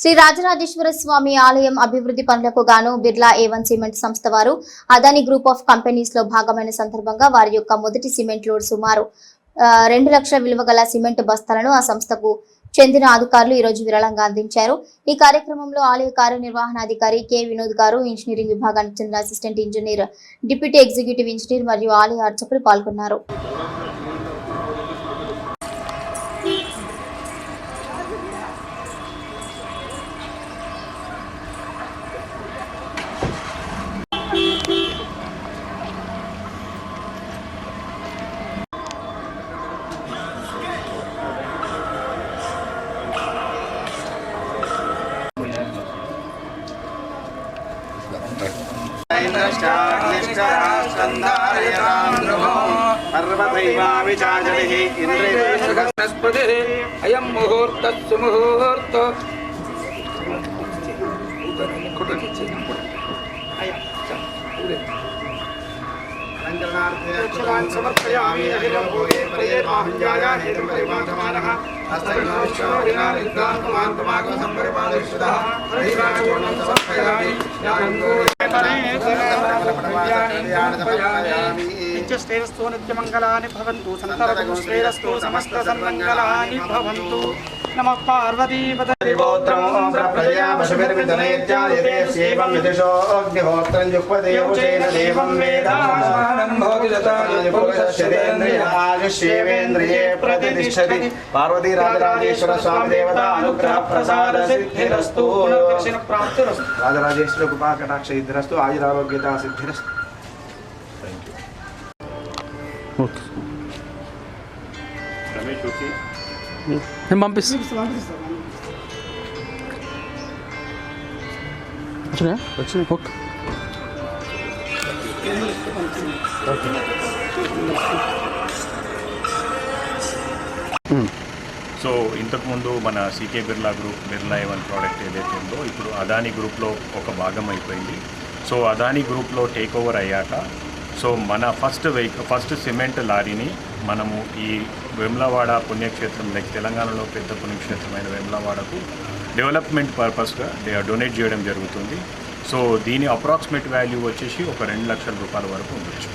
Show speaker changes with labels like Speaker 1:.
Speaker 1: శ్రీ రాజరాజేశ్వర స్వామి ఆలయం అభివృద్ధి పనులకు గాను బిర్లా ఏవన్ సిమెంట్ సంస్థ వారు అదాని గ్రూప్ ఆఫ్ కంపెనీస్లో భాగమైన సందర్భంగా వారి యొక్క మొదటి సిమెంట్ లోడ్ సుమారు రెండు లక్షల విలువ గల సిమెంట్ బస్తాలను ఆ సంస్థకు చెందిన అధికారులు ఈ రోజు విరాళంగా అందించారు. ఈ కార్యక్రమంలో ఆలయ కార్యనిర్వహణాధికారి కె వినోద్ గారు ఇంజనీరింగ్ విభాగానికి చెందిన assistant engineer deputy executive engineer మరియు ఆలయ అర్చకులు పాల్గొన్నారు.
Speaker 2: बृहस्पतिः अयं मुहूर्तः सुमुहूर्त
Speaker 3: समर्पयामि अहिरं भूये प्रये बाहुल्याय हेतुं परिमाधमानः हस्तविनाश्वरिणानिर्दान्तमान्तमागमसंपरिपालयिष्यतः रहिराजगुणं समर्पयामि यानन्दो సమర్పయామి
Speaker 4: నిత్యశ్రేయస్సు నిత్యమంగళాని భవంతు సంతరగు శ్రేయస్సు సమస్త సన్మంగళాని భవంతు. నమ
Speaker 3: పార్వతీపతోత్రం ప్రజయా పశుభిర్మితనేత్యాయతేవం విదుషోగ్నిహోత్రం జుక్వదేవచేన స్వామి దేవత రాజరాజేశ్వర కృపా కటాక్ష సిద్ధిరస్తు ఆయురారోగ్యత సిద్ధిరస్తు
Speaker 5: నేను పంపిస్తాను ఓకే
Speaker 6: సో ఇంతకుముందు మన CK Birla group Birla A one product ఏదైతే ఉందో ఇప్పుడు అదానీ గ్రూప్లో ఒక భాగం అయిపోయింది. సో అదానీ గ్రూప్లో టేక్ ఓవర్ అయ్యాక సో మన ఫస్ట్ వెహికల్ ఫస్ట్ సిమెంట్ లారీని మనము ఈ వేములవాడ పుణ్యక్షేత్రం లైక్ తెలంగాణలో పెద్ద పుణ్యక్షేత్రమైన వేములవాడకు డెవలప్మెంట్ పర్పస్గా డొనేట్ చేయడం జరుగుతుంది. సో దీని అప్రాక్సిమేట్ వాల్యూ వచ్చేసి ఒక రెండు లక్షల రూపాయల వరకు ఉండొచ్చు.